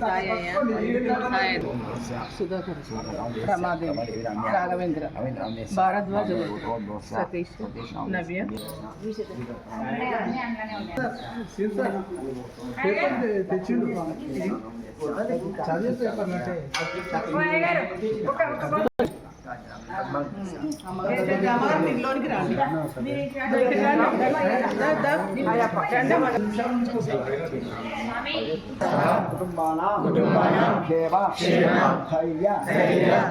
సాయయ్య సాయ సుధాకర్ రమాదేవి. రాఘవేంద్ర భారద్వాజ సతీష్ నవ్య లోనికి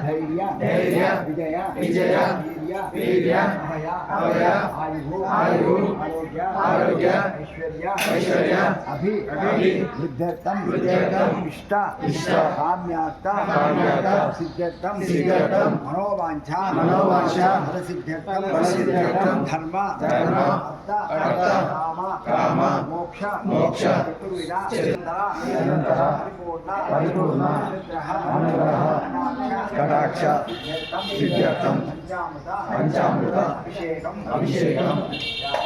విజయ విజయ వీర్య అభయ ఆయు ఆరోగ్య ఐశ్వర్య అభి వృద్ధ్యర్థం ఇష్ట కామ్యార్థ సిద్ధ్యర్థం మనోవాంఛ ఫలసిద్ధ్యర్థం ధర్మ అర్థ కామ మోక్ష పరిపూర్ణ కటాక్ష సిద్ధ్యర్థం పంచామృత అభిషేకం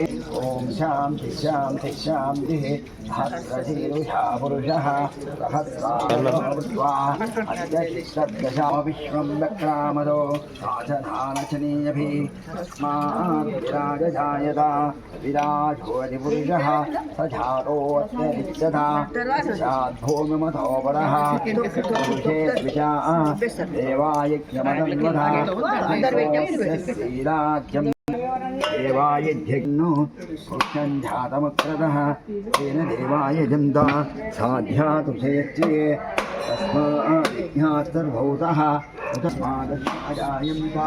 ॐ शान्ति शान्ति शान्तिः। हस्रशीर्षा पुरुषः सहस्राभूत्वा अद्यश्रद्दशा विश्वं वक्रामदो पुरुषे द्विजाः देवायज्ञमदन्वधा शीलाख्यं देवाय जग्नो कृष्णञ्जातमक्रतः तेन देवाय जन्ता साध्यातु शयच्ये तस्मादिज्ञातर्भूतः तस्मादजायन्ता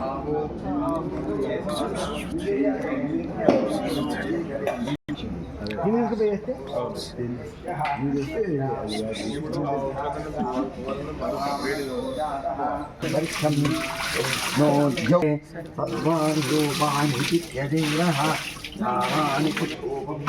भावो చేస్తే భగవాన్ రూపాన్ నామాని పుష్పం